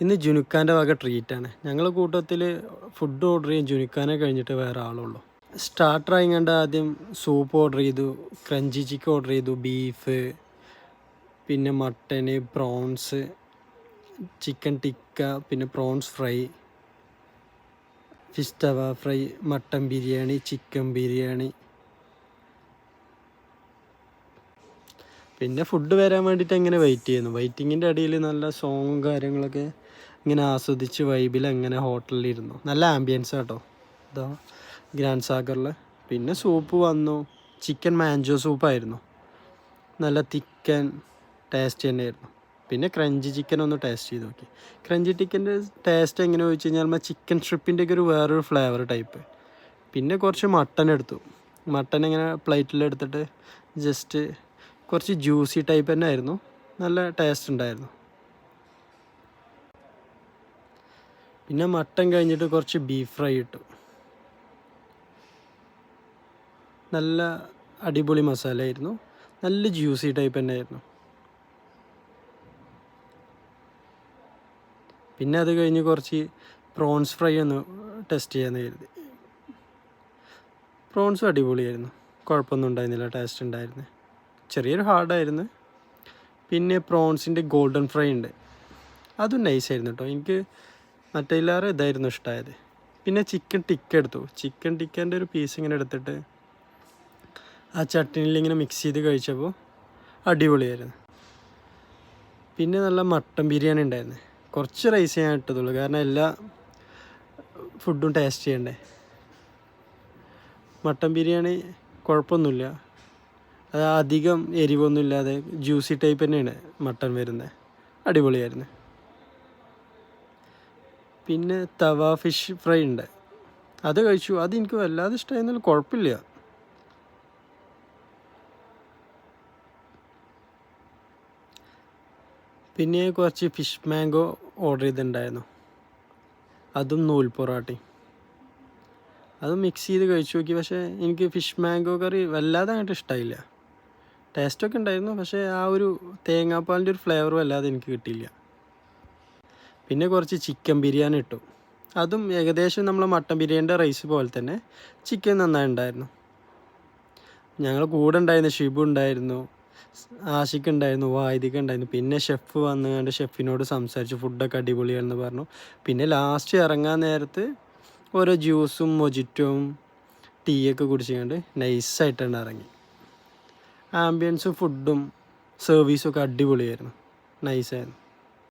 ഇന്ന് ജുനുക്കാന്റെ വക ട്രീറ്റാണ് ഞങ്ങൾ കൂട്ടത്തിൽ ഫുഡ് ഓർഡർ ചെയ്യാൻ ജുനുക്കാനെ കഴിഞ്ഞിട്ട് വേറെ ആളുള്ളൂ. സ്റ്റാർട്ടർ കണ്ട ആദ്യം സൂപ്പ് ഓർഡർ ചെയ്തു ക്രഞ്ചി ചിക്കൻ ഓർഡർ ചെയ്തു ബീഫ് പിന്നെ മട്ടന് പ്രോൺസ് ചിക്കൻ ടിക്ക പിന്നെ prawns fry fish tawa fry mutton biryani chicken biryani പിന്നെ ഫുഡ് വരാൻ വേണ്ടിയിട്ട് എങ്ങനെ വെയിറ്റ് ചെയ്യുന്നു? വെയിറ്റിങ്ങിന്റെ ഇടയിൽ നല്ല സോങ്ങും കാര്യങ്ങളൊക്കെ ഇങ്ങനെ ആസ്വദിച്ച് വൈബിൽ അങ്ങനെ ഹോട്ടലിലിരുന്നു നല്ല ആംബിയൻസ് കേട്ടോ ഇതാ ഗ്രാൻഡ് സാഗറിൽ. പിന്നെ സൂപ്പ് വന്നു. ചിക്കൻ മാഞ്ചോ സൂപ്പായിരുന്നു നല്ല തിക്കൻ ടേസ്റ്റ് തന്നെയായിരുന്നു. പിന്നെ ക്രഞ്ചി ചിക്കൻ ഒന്ന് ടേസ്റ്റ് ചെയ്ത് നോക്കി. ക്രഞ്ചി ചിക്കന്റെ ടേസ്റ്റ് എങ്ങനെ ചോദിച്ചു കഴിഞ്ഞാൽ നമ്മൾ ചിക്കൻ സ്ട്രിപ്പിന്റെ ഒക്കെ ഒരു വേറൊരു ഫ്ലേവർ ടൈപ്പ് പിന്നെ കുറച്ച് മട്ടൻ എടുത്തു. മട്ടൻ ഇങ്ങനെ പ്ലേറ്റിലെടുത്തിട്ട് ജസ്റ്റ് കുറച്ച് ജ്യൂസി ടൈപ്പ് തന്നെ ആയിരുന്നു. നല്ല ടേസ്റ്റ് ഉണ്ടായിരുന്നു. പിന്നെ മട്ടൻ കഴിഞ്ഞിട്ട് കുറച്ച് ബീഫ് ഫ്രൈ ഇട്ടു. നല്ല അടിപൊളി മസാല ആയിരുന്നു. നല്ല ജ്യൂസി ടൈപ്പ് തന്നെ ആയിരുന്നു. പിന്നെ അത് കഴിഞ്ഞ് കുറച്ച് പ്രോൺസ് ഫ്രൈ ഒന്ന് ടെസ്റ്റ് ചെയ്യാമെന്ന് കരുതി. പ്രോൺസും അടിപൊളിയായിരുന്നു. കുഴപ്പമൊന്നും ഉണ്ടായിരുന്നില്ല. ടേസ്റ്റ് ഉണ്ടായിരുന്നു. ചെറിയൊരു ഹാർഡായിരുന്നു. പിന്നെ പ്രോൺസിന്റെ ഗോൾഡൻ ഫ്രൈ ഉണ്ട്. അതും നൈസായിരുന്നു കേട്ടോ എനിക്ക് മറ്റേലാറ് ഇതായിരുന്നു ഇഷ്ടമായത് പിന്നെ ചിക്കൻ ടിക്ക എടുത്തു. ചിക്കൻ ടിക്കന്റെ ഒരു പീസ് ഇങ്ങനെ എടുത്തിട്ട് ആ ചട്ടിനിൽ ഇങ്ങനെ മിക്സ് ചെയ്ത് കഴിച്ചപ്പോൾ അടിപൊളിയായിരുന്നു. പിന്നെ നല്ല മട്ടൻ ബിരിയാണി ഉണ്ടായിരുന്നു. കുറച്ച് റൈസ് ഞാൻ ഇട്ടതുള്ളൂ. കാരണം എല്ലാ ഫുഡും ടേസ്റ്റ് ചെയ്യണ്ടേ. മട്ടൻ ബിരിയാണി കുഴപ്പമൊന്നുമില്ല. അധികം എരിവൊന്നും ഇല്ലാതെ ജ്യൂസി ടൈപ്പ് തന്നെയാണ് മട്ടൺ വരുന്നത് അടിപൊളിയായിരുന്നു. പിന്നെ തവ ഫിഷ് ഫ്രൈ ഉണ്ട്. അത് കഴിച്ചു. അത് എനിക്ക് വല്ലാതെ ഇഷ്ടമായിരുന്നാലും കുഴപ്പമില്ല. പിന്നെ കുറച്ച് ഫിഷ് മാംഗോ ഓർഡർ ചെയ്തിട്ടുണ്ടായിരുന്നു. അതും നൂൽ പൊറാട്ടയും. അത് മിക്സ് ചെയ്ത് കഴിച്ചു നോക്കി. പക്ഷേ എനിക്ക് ഫിഷ് മാംഗോ കറി വല്ലാതെ അങ്ങോട്ട് ഇഷ്ടമായില്ല ടേസ്റ്റൊക്കെ ഉണ്ടായിരുന്നു. പക്ഷേ ആ ഒരു തേങ്ങാപ്പാലിന്റെ ഒരു ഫ്ലേവറും അല്ലാതെ എനിക്ക് കിട്ടിയില്ല. പിന്നെ കുറച്ച് ചിക്കൻ ബിരിയാണി ഇട്ടു. അതും ഏകദേശം നമ്മൾ മട്ടൻ ബിരിയാണിന്റെ റൈസ് പോലെ തന്നെ ചിക്കൻ നന്നായി ഉണ്ടായിരുന്നു. ഞങ്ങൾ കൂടെ ഉണ്ടായിരുന്നു ഷിബു ഉണ്ടായിരുന്നു ആഷിക്ക് ഉണ്ടായിരുന്നു വായിദിക്ക ഉണ്ടായിരുന്നു. പിന്നെ ഷെഫ് വന്നു കണ്ട് ഷെഫിനോട് സംസാരിച്ചു ഫുഡൊക്കെ അടിപൊളിയാണെന്ന് പറഞ്ഞു. പിന്നെ ലാസ്റ്റ് ഇറങ്ങാൻ നേരത്ത് ഓരോ ജ്യൂസും മൊജിറ്റവും ടീയൊക്കെ കുടിച്ചുകൊണ്ട് നൈസായിട്ടാണ് ഇറങ്ങി. ആംബിയൻസും ഫുഡും സർവീസും ഒക്കെ അടിപൊളിയായിരുന്നു. നൈസായിരുന്നു